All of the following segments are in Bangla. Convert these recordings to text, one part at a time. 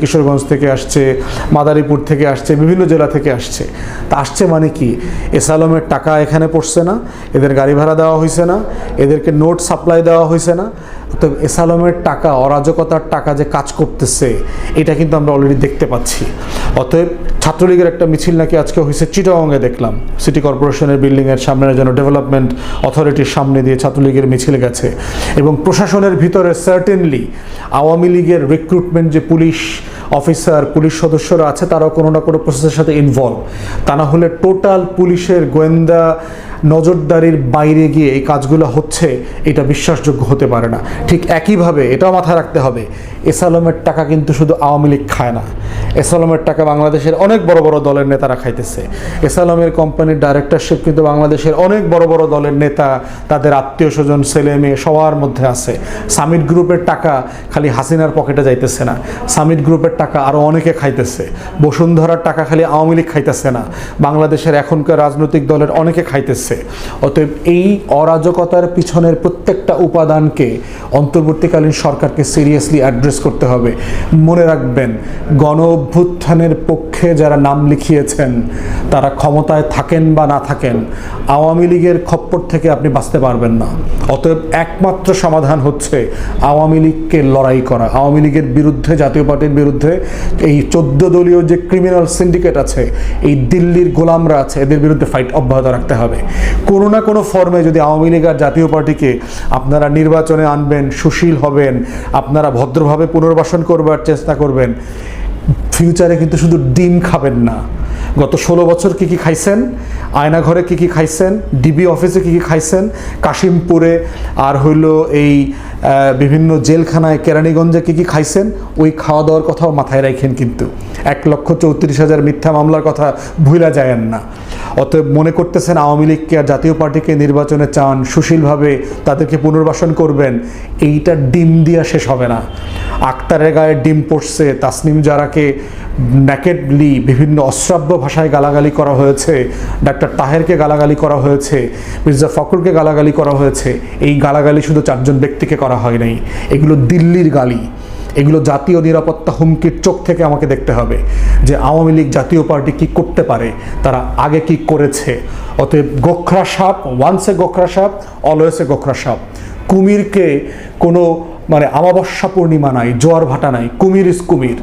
কিশোরগঞ্জ থেকে আসছে, মাদারীপুর থেকে আসছে, বিভিন্ন জেলা থেকে আসছে। তা আসছে মানে কি? এসালমের টাকা এখানে পড়ছে না, এদের গাড়ি ভাড়া দেওয়া হয়েছে না, এদেরকে নোট সাপ্লাই দেওয়া হয়েছে না তো এসালামের টাকা, অরাজকতার টাকা যে কাজ করতেছে, এটা কিন্তু আমরা অলরেডি দেখতে পাচ্ছি। অতএব ছাত্রলীগের একটা মিছিল নাকি আজকে হয়েছে চিটাগংয়ে দেখলাম। সিটি কর্পোরেশনের বিল্ডিংয়ের সামনে যেন ডেভেলপমেন্ট অথরিটির সামনে দিয়ে ছাত্রলীগের মিছিল গেছে। এবং প্রশাসনের ভিতরে সার্টেনলি আওয়ামী লীগের রিক্রুটমেন্ট যে পুলিশ অফিসার পুলিশ সদস্যরা আছে, তারাও কোনো না কোনো প্রসেসের সাথে ইনভলভ তা না হলে টোটাল পুলিশের গোয়েন্দা নজরদারির বাইরে গিয়ে এই কাজগুলো হচ্ছে, এটা বিশ্বাসযোগ্য হতে পারে না। ঠিক একইভাবে এটাও মাথায় রাখতে হবে এসালমের টাকা কিন্তু শুধু আওয়ামী লীগ খায় না। এসালমের টাকা বাংলাদেশের অনেক বড় বড় দলের নেতারা খাইতেছে। এসালমের কোম্পানির ডাইরেক্টরশিপ কিন্তু বাংলাদেশের অনেক বড় বড় দলের নেতা, তাদের আত্মীয় স্বজন, ছেলে মেয়ে সবার মধ্যে আছে। সামিট গ্রুপের টাকা খালি হাসিনার পকেটে যাইতেছে না। সামিট গ্রুপের টাকা আরও অনেকে খাইতেছে। বসুন্ধরার টাকা খালি আওয়ামী লীগ খাইতেছে না। বাংলাদেশের এখনকার রাজনৈতিক দলের অনেকে খাইতেছে। অতএব এই অরাজকতার পিছনের প্রত্যেকটা উপাদানকে অন্তর্বর্তীকালীন সরকারকে সিরিয়াসলি অ্যাড্রেস করতে হবে। মনে রাখবেন গণ অভ্যুত্থানের পক্ষে যারা নাম লিখিয়েছেন তারা ক্ষমতায় থাকেন বা না থাকেন, আওয়ামী লীগের খপ্পর থেকে আপনি বাঁচতে পারবেন না। অতএব একমাত্র সমাধান হচ্ছে আওয়ামী লীগকে লড়াই করা। আওয়ামী লীগের বিরুদ্ধে, জাতীয় পার্টির বিরুদ্ধে এই চোদ্দ দলীয় যে ক্রিমিনাল সিন্ডিকেট আছে, এই দিল্লির গোলামরা আছে, এদের বিরুদ্ধে ফাইট অব্যাহত রাখতে হবে। কোনো না কোনো ফর্মে যদি আওয়ামী লীগ আর জাতীয় পার্টিকে আপনারা নির্বাচনে আনবেন, সুশীল হবেন, আপনারা ভদ্রভাবে পুনর্বাসন করবার চেষ্টা করবেন ফিউচারে কিন্তু শুধু ডিম খাবেন না। গত ষোলো বছর কি কি খাইছেন? আয়নাঘরে কি কি খাইছেন? ডিবি অফিসে কি কি খাইছেন? কাশিমপুরে আর হইল এই বিভিন্ন জেলখানায় কেরানীগঞ্জে কি কি খাইছেন? ওই খাওয়া দাওয়ার কথাও মাথায় রাখেন কিন্তু। এক লক্ষ চৌত্রিশ হাজার মিথ্যা মামলার কথা ভুলা যায়েন না। অতএব মনে করতেছেন আওয়ামী লীগকে আর জাতীয় পার্টিকে নির্বাচনে চান, সুশীলভাবে তাদেরকে পুনর্বাসন করবেন, এইটা ডিম দিয়া শেষ হবে না। আক্তারের গায়ে ডিম পড়ছে। তাসনিম জারাকে ন্যাকেডলি বিভিন্ন অশ্রাব্য ভাষায় গালাগালি করা হয়েছে। ডাক্তার তাহেরকে গালাগালি করা হয়েছে। মির্জা ফখরকে গালাগালি করা হয়েছে। এই গালাগালি শুধু চারজন ব্যক্তিকে করা হয় নাই। এগুলো দিল্লির গালি। এগুলো জাতীয় নিরাপত্তা হুমকির চোখ থেকে আমাকে দেখতে হবে যে আওয়ামী লীগ জাতীয় পার্টি কি করতে পারে, তারা আগে কি করেছে। অতএব গোখরা সাপ ওয়ান্সে গোখরা সাপ অলওয়েসে গোখরা সাপ। কুমিরকে কোনো মানে আমাবস্যা পূর্ণিমা নাই, জোয়ার ভাটা নাই, কুমির ইস কুমির।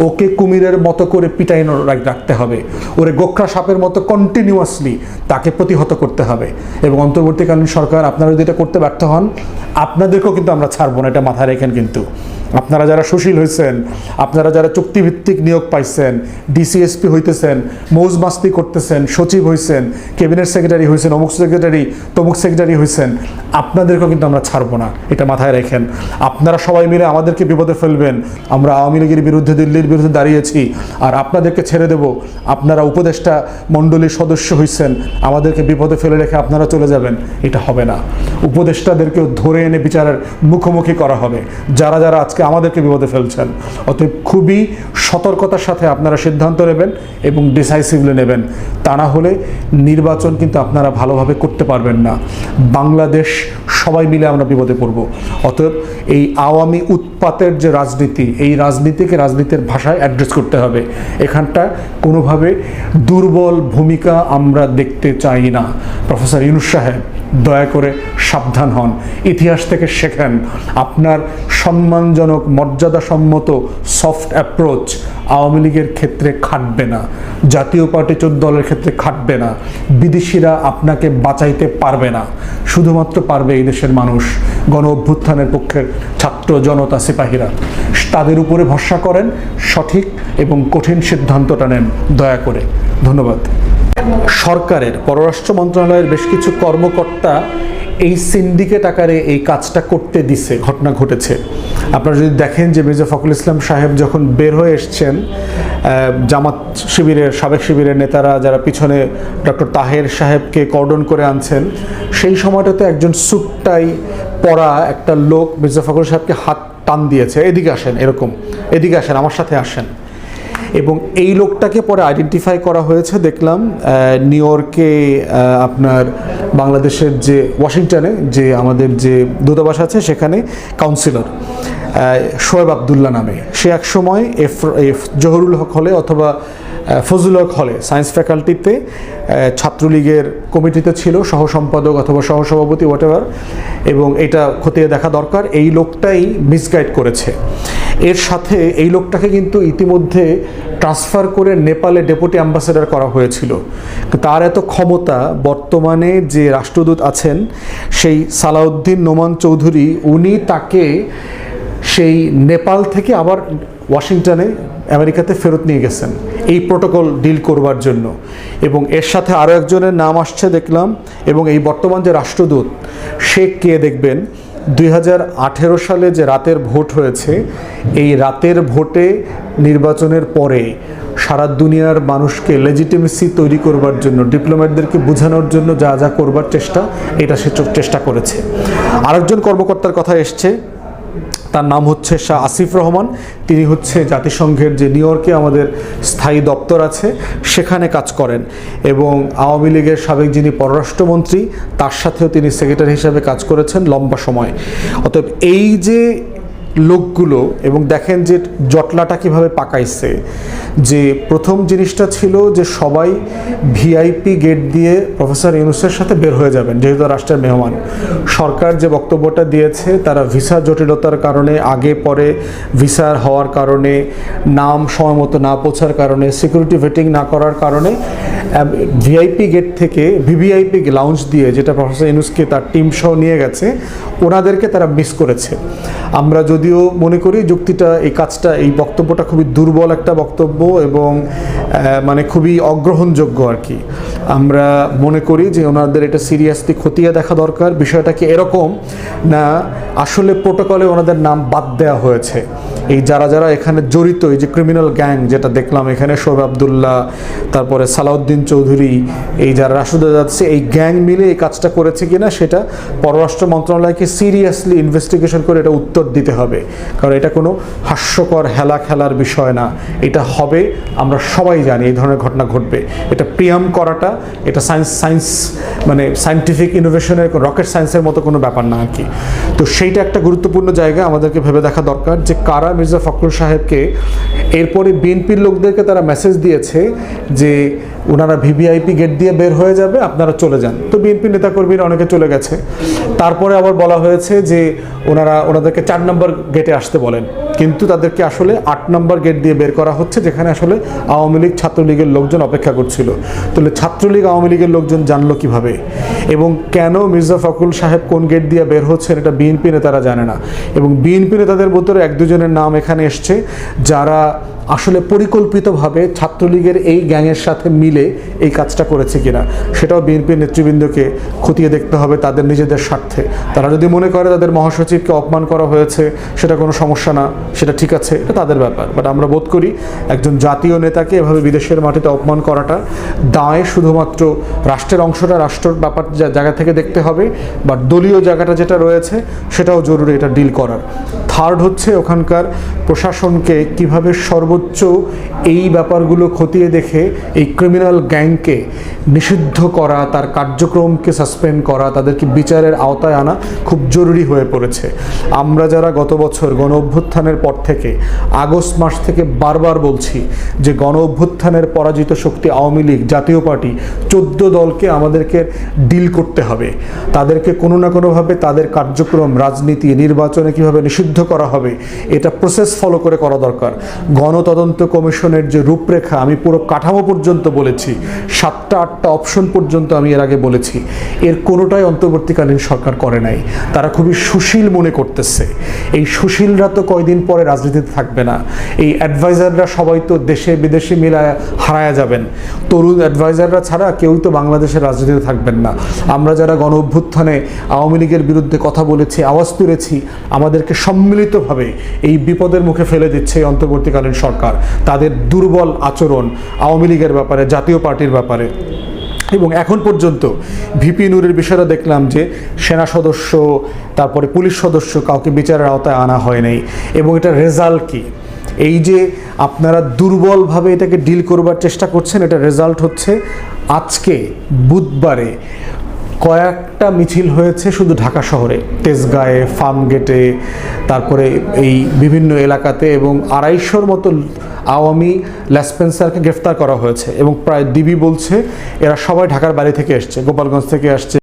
ওকে কুমিরের মতো করে পিটাইন রাখ- রাখতে হবে। ওরে গোখরা সাপের মতো কন্টিনিউয়াসলি তাকে প্রতিহত করতে হবে। এবং অন্তর্বর্তীকালীন সরকার, আপনারা যদি এটা করতে ব্যর্থ হন, আপনাদেরকেও কিন্তু আমরা ছাড়বো না, এটা মাথায় রেখেন কিন্তু। আপনারা যারা সুশীল হয়েছেন আপনারা যারা চুক্তিভিত্তিক নিয়োগ পাইছেন ডিসিএসপি হইতেছেন, মৌজ মাস্তি করতেছেন, সচিব হয়েছেন ক্যাবিনেট সেক্রেটারি হয়েছেন অমুক সেক্রেটারি, তমুক সেক্রেটারি হয়েছেন আপনাদেরকেও কিন্তু আমরা ছাড়বো না। এটা মাথায় রেখেন। আপনারা সবাই মিলে আমাদেরকে বিপদে ফেলবেন। আমরা আওয়ামী লীগের বিরুদ্ধে, দিল্লির বিরুদ্ধে দাঁড়িয়েছি। আর আপনাদেরকে ছেড়ে দেব। আপনারা উপদেষ্টা মণ্ডলীর সদস্য হয়েছেন আমাদেরকে বিপদে ফেলে রেখে আপনারা চলে যাবেন। এটা হবে না। উপদেষ্টাদেরকেও ধরে এনে বিচারের মুখোমুখি করা হবে। যারা যারা আজকে আমাদেরকে বিপদে ফেলছেন। অতএব খুবই সতর্কতার সাথে আপনারা সিদ্ধান্ত নেবেন এবং ডিসাইসিভলি নেবেন। তা না হলে নির্বাচন কিন্তু আপনারা ভালোভাবে করতে পারবেন না। বাংলাদেশ সবাই মিলে আমরা বিপদে পড়ব। অতএব এই আওয়ামী উৎপাতের যে রাজনীতি, এই রাজনীতিকে রাজনীতির ভাষায় অ্যাড্রেস করতে হবে। এখানটা কোনোভাবে দুর্বল ভূমিকা আমরা দেখতে চাই না। প্রফেসর ইউনুস সাহেব, দয়া করে সাবধান হন। ইতিহাস থেকে শেখেন, আপনার সম্মানজনক, মর্যাদাসম্মত সফট অ্যাপ্রোচ আওয়ামী লীগের ক্ষেত্রে খাটবে না। জাতীয় পার্টি চোদ্দ দলের ক্ষেত্রে খাটবে না। বিদেশিরা আপনাকে বাঁচাইতে পারবে না। শুধুমাত্র পারবে এই দেশের মানুষ। গণ অভ্যুত্থানের পক্ষের ছাত্র জনতা সিপাহীরা। তাদের উপরে ভরসা করেন, সঠিক এবং কঠিন সিদ্ধান্তটা নেন। দয়া করে। ধন্যবাদ। সরকারের, পররাষ্ট্র মন্ত্রণালয়ের বেশ কিছু কর্মকর্তা এই সিন্ডিকেট আকারে এই কাজটা করতে দিছে, ঘটনা ঘটেছে। আপনারা যদি দেখেন যে মির্জা ফখরুল ইসলাম সাহেব যখন বের হয়ে এসছেন জামাত শিবিরের, সাবেক শিবিরের নেতারা যারা পিছনে ডক্টর তাহের সাহেবকে কর্ডন করে আনছেন, সেই সময়টাতে একজন সুটটাই পরা একটা লোক মির্জা ফখরুল সাহেবকে হাত টান দিয়েছে। এদিকে আসেন, এরকম। এদিকে আসেন, আমার সাথে আসেন। এবং এই লোকটাকে পরে আইডেন্টিফাই করা হয়েছে দেখলাম নিউ ইয়র্কে আপনার বাংলাদেশের যে ওয়াশিংটনে যে আমাদের যে দূতাবাস আছে সেখানে কাউন্সিলর শোয়েব আবদুল্লাহ নামে। সে এক সময় এফ এফ জহরুল হক হলে অথবা আহ, ফজলুল হক হলে সায়েন্স ফ্যাকাল্টিতে ছাত্রলীগের কমিটিতে ছিল সহ সম্পাদক অথবা সহসভাপতি হোয়াট এবং এটা খতিয়ে দেখা দরকার। এই লোকটাই মিসগাইড করেছে। এর সাথে এই লোকটাকে কিন্তু ইতিমধ্যে ট্রান্সফার করে নেপালে ডেপুটি অ্যাম্বাসেডর করা হয়েছিল। তার এত ক্ষমতা বর্তমানে যে রাষ্ট্রদূত আছেন সেই সালাউদ্দিন নোমান চৌধুরী, উনি তাকে সেই নেপাল থেকে আবার ওয়াশিংটনে, আমেরিকাতে ফেরত নিয়ে গেছেন। এই প্রোটোকল ডিল করবার জন্য। এবং এর সাথে আরও একজনের নাম আসছে দেখলাম এবং এই বর্তমান যে রাষ্ট্রদূত, সে কে দেখবেন? দুই হাজার আঠেরো সালে যে রাতের ভোট হয়েছে, এই রাতের ভোটে নির্বাচনের পরে সারা দুনিয়ার মানুষকে লেজিটিমেসি তৈরি করবার জন্য ডিপ্লোম্যাটদেরকে বোঝানোর জন্য যা যা করবার চেষ্টা, এটা সে চেষ্টা করেছে। আরেকজন কর্মকর্তার কথা এসছে তার নাম হচ্ছে শাহ আসিফ রহমান। তিনি হচ্ছে জাতিসংঘের যে নিউ ইয়র্কে আমাদের স্থায়ী দপ্তর আছে, সেখানে কাজ করেন। এবং আওয়ামী লীগের সাবেক যিনি পররাষ্ট্রমন্ত্রী, তার সাথেও তিনি সেক্রেটারি হিসাবে কাজ করেছেন লম্বা সময়। অতএব এই যে লোকগুলো এবং দেখেন যে জটলাটা কীভাবে পাকাইছে, যে প্রথম জিনিসটা ছিল যে সবাই ভিআইপি গেট দিয়ে প্রফেসর ইউনুসের সাথে বের হয়ে যাবেন, যেহেতু রাষ্ট্রের মেহমান। সরকার যে বক্তব্যটা দিয়েছে, তারা ভিসা জটিলতার কারণে, আগে পরে ভিসার হওয়ার কারণে, নাম সময় মতো না পৌঁছার কারণে সিকিউরিটি ভেটিং না করার কারণে ভিআইপি গেট থেকে ভিভিআইপি লাউঞ্জ দিয়ে, যেটা প্রফেসর ইউনুসকে তার টিম সহ নিয়ে গেছে, ওনাদেরকে তারা মিস করেছে। আমরা যদিও মনে করি যুক্তিটা, এই কাজটা, এই বক্তব্যটা খুবই দুর্বল একটা বক্তব্য এবং মানে খুবই অগ্রহণযোগ্য আর কি। আমরা মনে করি যে ওনাদের এটা সিরিয়াসলি খতিয়ে দেখা দরকার। বিষয়টা কি এরকম না, আসলে প্রোটোকলে ওনাদের নাম বাদ দেওয়া হয়েছে। এই যারা যারা এখানে জড়িত, এই যে ক্রিমিনাল গ্যাং যেটা দেখলাম এখানে শোভ আবদুল্লাহ, তারপরে সালাউদ্দিন চৌধুরী, এই যারা রাষ্ট্রদূত যাচ্ছে, এই গ্যাং মিলে এই কাজটা করেছে কিনা সেটা পররাষ্ট্র মন্ত্রণালয়কে সিরিয়াসলি ইনভেস্টিগেশন করে এটা উত্তর দিতে হবে। কারণ এটা কোনো হাস্যকর হেলা খেলার বিষয় না। এটা হবে, আমরা সবাই জানি এই ধরনের ঘটনা ঘটবে। এটা প্রিয়াম করাটা, এটা সায়েন্স সায়েন্স মানে সায়েন্টিফিক ইনোভেশনের রকেট সায়েন্সের মতো কোনো ব্যাপার না আর কি। তো সেইটা একটা গুরুত্বপূর্ণ জায়গা আমাদেরকে ভেবে দেখা দরকার যে কারা মির্জা ফখরুল সাহেবকে এরপরে বিএনপির লোকদেরকে তারা মেসেজ দিয়েছে যে ওনারা ভিভিআইপি গেট দিয়ে বের হয়ে যাবে, আপনারা চলে যান। তো বিএনপি নেতাকর্মীরা অনেকে চলে গেছে। তারপরে আবার বলা হয়েছে যে ওনারা ওনাদেরকে চার নম্বর গেটে আসতে বলেন। কিন্তু তাদেরকে আসলে আট নম্বর গেট দিয়ে বের করা হচ্ছে, যেখানে আসলে আওয়ামী লীগ ছাত্রলীগের লোকজন অপেক্ষা করছিল। তাহলে ছাত্রলীগ, আওয়ামী লীগের লোকজন জানলো কীভাবে? এবং কেন মির্জা ফখরুল সাহেব কোন গেট দিয়ে বের হচ্ছেন এটা বিএনপি নেতারা জানে না। এবং বিএনপি নেতাদের ভিতরে এক দুজনের নাম এখানে এসছে, যারা আসলে পরিকল্পিতভাবে ছাত্রলীগের এই গ্যাংয়ের সাথে মিলে এই কাজটা করেছে কিনা, সেটাও বিএনপির নেতৃবৃন্দকে খতিয়ে দেখতে হবে তাদের নিজেদের স্বার্থে। তারা যদি মনে করে তাদের মহাসচিবকে অপমান করা হয়েছে, সেটা কোনো সমস্যা না, সেটা ঠিক আছে, এটা তাদের ব্যাপার। বাট আমরা বোধ করি একজন জাতীয় নেতাকে এভাবে বিদেশের মাটিতে অপমান করাটা দায় শুধুমাত্র রাষ্ট্রের অংশটা, রাষ্ট্রের ব্যাপার জায়গা থেকে দেখতে হবে বাট দলীয় জায়গাটা যেটা রয়েছে, সেটাও জরুরি এটা ডিল করার। থার্ড হচ্ছে ওখানকার প্রশাসনকে কীভাবে সর্বোচ্চ এই ব্যাপারগুলো খতিয়ে দেখে, এই ক্রিমিনাল গ্যাংকে নিষিদ্ধ করা, তার কার্যক্রমকে সাসপেন্ড করা, তাদেরকে বিচারের আওতায় আনা খুব জরুরি হয়ে পড়েছে। আমরা যারা গত বছর গণ অভ্যুত্থানের পর থেকে, আগস্ট মাস থেকে বারবার বলছি যে গণ অভ্যুত্থানের পরাজিত শক্তি আওয়ামী লীগ, জাতীয় পার্টি চোদ্দ দলকে আমাদেরকে ডিল করতে হবে। তাদেরকে কোনো না কোনোভাবে তাদের কার্যক্রম, রাজনীতি, নির্বাচনে কীভাবে নিষিদ্ধ করা হবে, এটা প্রসেস ফলো করে করা দরকার। গণতদন্ত কমিশনের যে রূপরেখা, আমি পুরো কাঠামো পর্যন্ত বলেছি, সাতটা আটটা অপশন পর্যন্ত আমি এর আগে বলেছি। এর কোনোটাই অন্তর্বর্তীকালীন সরকার করে নাই। তারা খুবই সুশীল মনে করতেছে। এই সুশীলরা তো কয়দিন পরে রাজনীতিতে থাকবে না। এই অ্যাডভাইজাররা সবাই তো দেশে বিদেশে মিলায় হারায়া যাবেন। তরুণ অ্যাডভাইজাররা ছাড়া কেউই তো বাংলাদেশের রাজনীতিতে থাকবেন না। আমরা যারা গণ অভ্যুত্থানে আওয়ামী লীগের বিরুদ্ধে কথা বলেছি, আওয়াজ তুলেছি, আমাদেরকে সম্মিলিতভাবে এই বিপদের মুখে ফেলে দিচ্ছে এই অন্তর্বর্তীকালীন সরকার। তাদের দুর্বল আচরণ আওয়ামী লীগের ব্যাপারে জাতীয় পার্টির ব্যাপারে। এবং এখন পর্যন্ত ভিপি নুরের বিষয়টা দেখলাম যে সেনা সদস্য, তারপরে পুলিশ সদস্য কাউকে বিচারের আওতায় আনা হয় নাই। এবং এটা রেজাল্ট কি? এই যে আপনারা দুর্বলভাবে এটাকে ডিল করবার চেষ্টা করছেন এটা রেজাল্ট হচ্ছে আজকে, বুধবারে কয়েকটা মিছিল হয়েছে শুধু ঢাকা শহরে, তেজগাঁয়ে ফার্ম গেটে তারপরে এই বিভিন্ন এলাকাতে এবং আড়াইশোর মতো আওয়ামী ল্যাসপেন্সারকে গ্রেফতার করা হয়েছে এবং প্রায় ডিবি বলছে, এরা সবাই ঢাকার বাড়ি থেকে এসছে, গোপালগঞ্জ থেকে আসছে।